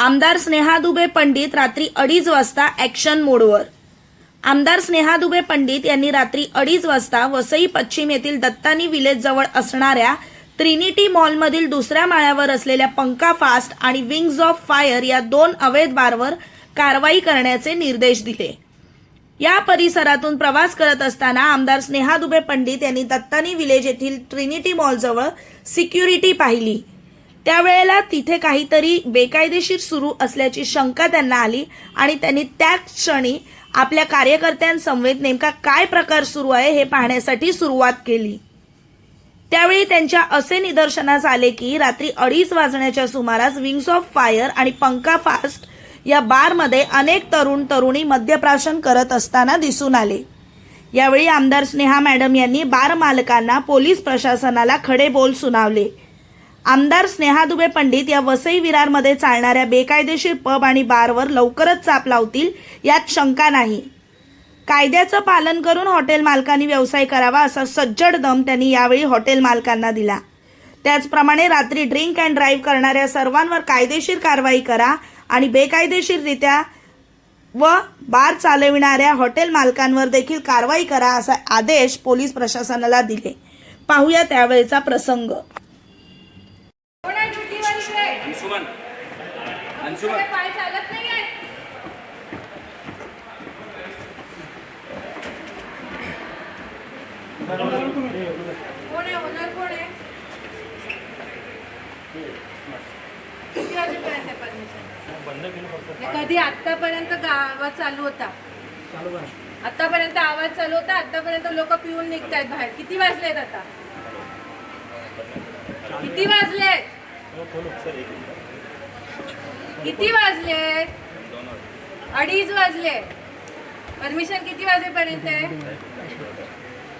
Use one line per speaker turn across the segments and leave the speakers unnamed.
आमदार स्नेहा दुबे पंडित रात्री अडीच वाजता ॲक्शन मोडवर आमदार स्नेहा दुबे पंडित यांनी रात्री अडीच वाजता वसई पश्चिम येथील दत्तानी विलेजजवळ असणाऱ्या ट्रिनिटी मॉलमधील दुसऱ्या माळ्यावर असलेल्या पंका फास्ट आणि विंग्ज ऑफ फायर या दोन अवैध बारवर कारवाई करण्याचे निर्देश दिले. या परिसरातून प्रवास करत असताना आमदार स्नेहा दुबे पंडित यांनी दत्तानी विलेज येथील ट्रिनिटी मॉलजवळ सिक्युरिटी पाहिली. त्यावेळेला तिथे काहीतरी बेकायदेशीर सुरू असल्याची शंका त्यांना आली आणि त्यांनी त्याच क्षणी आपल्या कार्यकर्त्यांसमवेत नेमका काय प्रकार सुरू आहे हे पाहण्यासाठी सुरुवात केली. त्यावेळी त्यांच्या असे निदर्शनास आले की रात्री अडीच वाजण्याच्या सुमारास विंग्स ऑफ फायर आणि पंका फास्ट या बारमध्ये अनेक तरुण तरुणी मद्यप्राशन करत असताना दिसून आले. यावेळी आमदार स्नेहा मॅडम यांनी बार मालकांना पोलीस प्रशासनाला खडे बोल सुनावले. आमदार स्नेहा दुबे पंडित या वसई विरारमध्ये चालणाऱ्या बेकायदेशीर पब आणि बारवर लवकरच चाप लावतील यात शंका नाही. कायद्याचं पालन करून हॉटेल मालकांनी व्यवसाय करावा असा सज्जड दम त्यांनी यावेळी हॉटेल मालकांना दिला. त्याचप्रमाणे रात्री ड्रिंक अँड ड्राईव्ह करणाऱ्या सर्वांवर कायदेशीर कारवाई करा आणि बेकायदेशीररित्या व बार चालविणाऱ्या हॉटेल मालकांवर देखील कारवाई करा असा आदेश पोलीस प्रशासनाला दिले. पाहूया त्यावेळेचा प्रसंग
कोण आहे ड्युटीवर इकडे?
अंशुमन अंशुमन
इकडे पाय चालत नाहीये. कोण आहे? ओनर कोण आहे? किती वाजेपर्यंत आहे परमिशन कधी आतापर्यंत आवाज चालू होता? आतापर्यंत आवाज चालू होता आतापर्यंत लोक पिऊन निघतायत बाहेर. किती वाजलेत आता? किती वाजलेत? किती वाजले? अडीच वाजले. परमिशन किती वाजेपर्यंत आहे?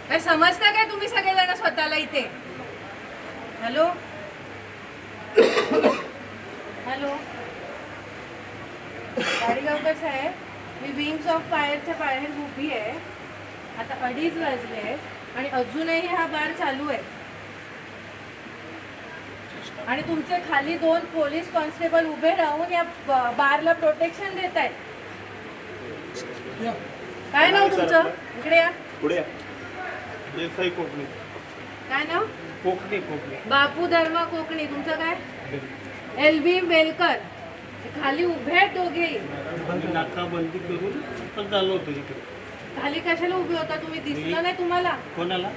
काय समजता काय तुम्ही सगळेजण स्वतःला इथे? हॅलो हॅलो गाडीगावकर साहेब मी विंग्स ऑफ फायरच्या बाहेर उभी आहे. आता अडीच वाजले आणि अजूनही हा बार चालू आहे. आणि तुमचे खाली दोन पोलीस कॉन्स्टेबल उभे राहून या बारला प्रोटेक्शन देत आहेत काय नाव तुमचं? इकडे या.
पुढे या.
देसाई कोकणी.
काय नाव?
कोकणी कोकणी.
बापू धर्मा कोकणी. तुमचं काय? एल बी बेलकर हे खाली उभे आहेत दोघेही
नाकाबंदी करून पण चालू होतं इकडे.
खाली कशाला उभे होता? तुम्ही दिसलं नाही तुम्हाला?
कोणाला?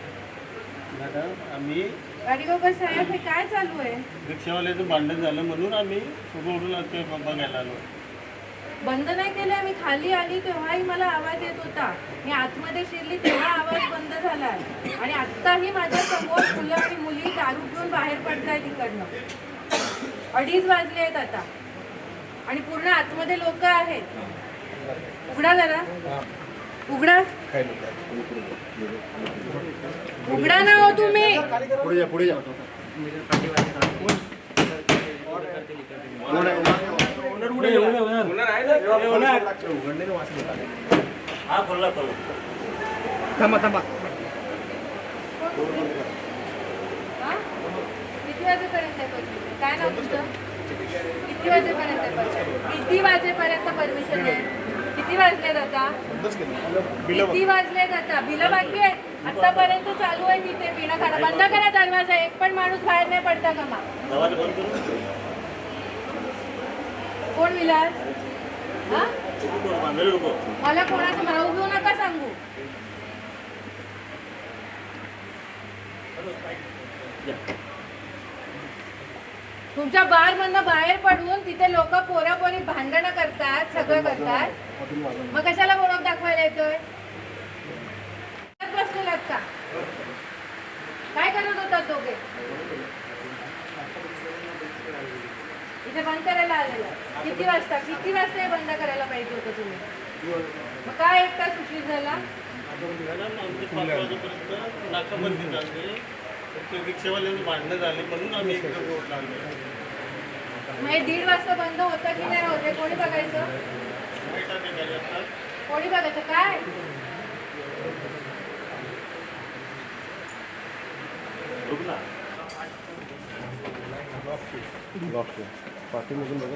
दादा आम्ही
गाडीगावकर साहेब हे काय चालू आहे?
रिक्षावाल्याचं भांडण झालं म्हणून आम्ही सोडून ते बघायला आलो.
बंद नाही केलंय? मी खाली आली तेव्हाही मला आवाज येत होता. मी आतमध्ये शिरली तेव्हा आवाज बंद झालाय. आणि आत्ताही माझ्यासमोर मुलं आणि मुली दारू पिऊन बाहेर पडतायत तिकडनं. अडीच वाजले आहेत आता. आणि पूर्ण आतमध्ये लोक आहेत. उघडा जरा. उघडा. उघडा ना हो तुम्ही.
पुढे जा पुढे जा.
हा
थांबा थांबा.
हा? किती वाजेपर्यंत काय नाव तुझं किती वाजेपर्यंत किती वाजेपर्यंत परमिशन आहे? किती वाजले आता? किती वाजले आता? बिलं बाकी आहेत. आतापर्यंत चालू आहे तिथे पिणं खाणं बंद करा दरवाजा. एक पण माणूस बाहेर नाही पडता का मग कोण विलास? हा? मला कोणाचं नाव घेऊ नका सांगू. तुमच्या बार मधनं बाहेर पडून तिथे लोक पोरापोरी भांडणं करतात सगळं करतात. मग कशाला बोलवून दाखवायला येतोय? बसलेलात का काय करत होतात दोघे? इथे बंद करायला आलेला किती वाजता? किती वाजता हे बंद करायला पाहिजे होतं तुम्ही? मग काय एक तास उशीर झाला
ते रिक्षावाल्याचं भांडणं झाले म्हणून आम्ही इकडे रोड लागलो.
मग हे दीड वाजता बंद होतं की नाही होते कोणी बघायचं?
वाईट अधिकारी असतात
कोणी बघायचं? काय?
रुग्ण.
पाठीमधून बघा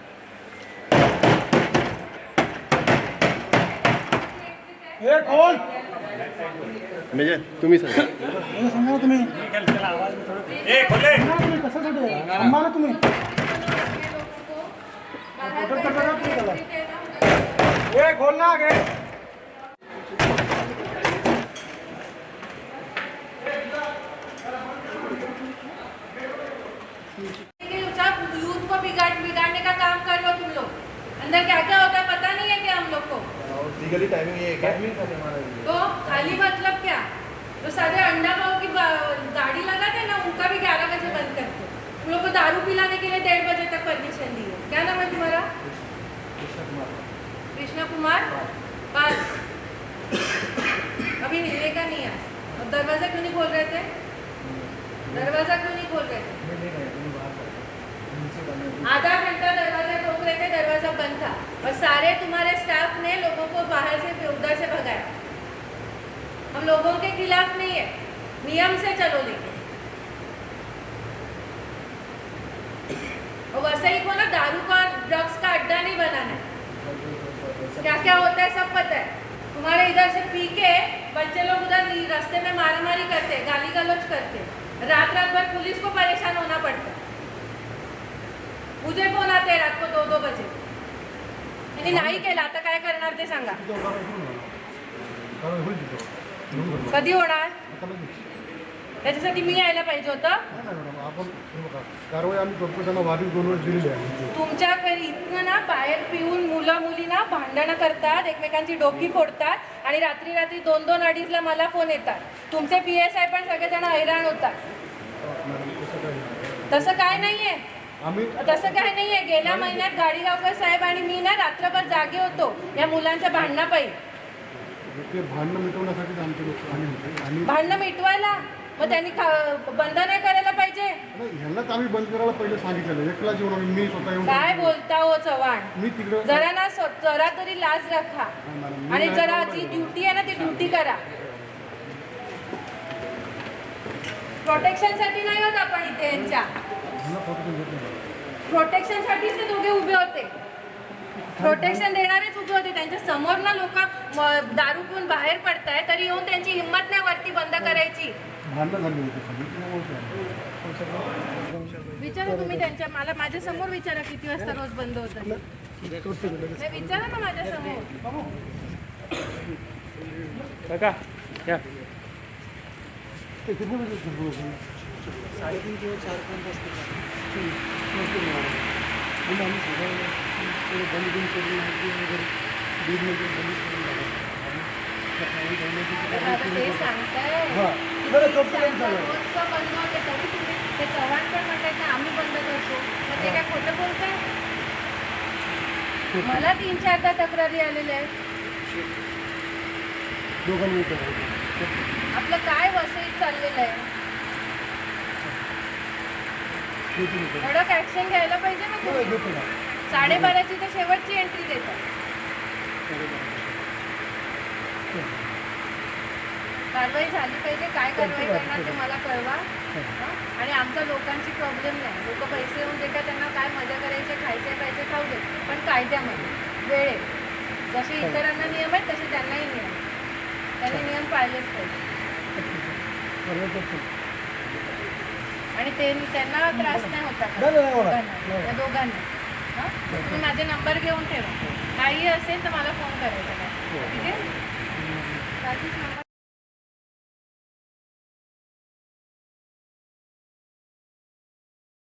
मेजर तुम ही सर। समझो तुम्हें?
ए तुम्हें
ये खोलना
यूथ को बिगाड़ बिगाड़ने का काम कर रहे हो तुम लोग। अंदर क्या क्या लोग को।
लीगली टाइमिंग ये है।
तो खाली मतलब क्या? तो सारे अंडा पाव की गाड़ी लगाते हैं ना उनका भी ग्यारह बजे बंद करते हैं। तुम लोग को दारू पिलाने के लिए डेढ़ बजे तक परमिशन दी है। क्या नाम है तुम्हारा? कृष्णा कुमार। बस। अभी हिले का नहीं है और दरवाज़ा क्यों नहीं खोल रहे थे? दरवाज़ा क्यों नहीं खोल रहे थे? आधा घंटा दरवाज़ा ठोक रहे थे दरवाज़ा बंद था। और सारे तुम्हारे स्टाफ ने लोगों को बाहर से उधर से भगाया। हम लोगों के खिलाफ नहीं है, नियम से चलो लेकिन और वैसे ही को ना दारू का ड्रग्स का अड्डा नहीं बनाना। है क्या क्या होता है सब पता है। तुम्हारे इधर से पी के बच्चे लोग उधर रास्ते में मारामारी करते गाली गलौज करते। रात रात भर पुलिस को परेशान होना पड़ता। मुझे फ़ोन आते हैं रात को दो दो बजे। तिने नाही केलं आता काय करणार ते सांगा. कधी होणार? त्याच्यासाठी मी यायला पाहिजे होतं. तुमच्याकडे इथनं ना बाहेर पिऊन मुलं मुली ना भांडणं करतात एकमेकांची डोकी फोडतात आणि रात्री रात्री दोन दोन अडीचला मला फोन येतात. तुमचे पी एस आय पण सगळेजण हैराण होतात. तसं काय नाहीये.
आम्ही
तसं काय नाहीये. गेल्या महिन्यात गाडीगावकर साहेब आणि मी ना रात्रभर जागे होतो या मुलांच्या भांडणापायी.
ते भांडणं मिटवण्यासाठी आमचे लोक आले होते. आणि
भांडणं मिटवायला? मग त्यांनी खा- बंद नाही करायला पाहिजे?
नाही, ह्यांनाच आम्ही बंद करायला पहिले सांगितलेलं. एकला जेवण आम्ही मी स्वतः येऊन
काय बोलता हो चव्हाण?
मी तिकडं
जरा ना स्व- जरा तरी लाज राखा.
मॅडम, मी
आणि
नाही
जरा जी. ड्युटी आहे ना ती ड्युटी करा. प्रोटेक्शनसाठी नाही होत आपण इथे यांच्या.
Protection देत नाही.
प्रोटेक्शन साठीच ते दोघे उभे होते प्रोटेक्शन देणारेच उभे होते त्यांच्यासमोर ना लोक दारू पिऊन बाहेर पडताय तरी येऊन त्यांची हिंमत नाही वरती बंद करायची
भांडणं झाली होती सगळी त्यामुळे ते आले.
विचारा तुम्ही त्यांच्या मला माझ्यासमोर विचारा किती वाजता रोज बंद होतं नाही, विचारा ना माझ्यासमोर
ते किती सुरू होतं? आणि आम्ही सगळं थोडं बंद बिंद करून वगैरे बंद करून
ते
हा. बरं, झालं.
चव्हाण पण आम्ही बंद करतो. मग ते काय खोटं बोलताय? मला तीन चारदा तक्रारी आलेल्या आहेत.
दोघांनी.
आपलं काय वसईत चाललेलं आहे. कडक ऍक्शन घ्यायला पाहिजे ना
हो,
तुम्ही
ना.
साडेबाराची तर शेवटची एंट्री देतात. कारवाई झाली पाहिजे. काय कारवाई करणार ते मला कळवा. हं? आणि आमच्या लोकांची प्रॉब्लेम नाही. लोक पैसे येऊन देतात त्यांना काय मजा करायचे खायचे पाहिजे खाऊ दे पण कायद्यामध्ये वेळेत जसे इतरांना नियम आहेत तसे त्यांनाही नियम. त्यांनी नियम पाळलेच पाहिजे. आणि ते त्यांना त्रास नाही होता का?
नाही, नाही होणार.
दोघांना. त्या दोघांना हं? तुम्ही माझे नंबर घेऊन ठेवा काही असेल तर मला फोन करायचा ठीक आहे नंबर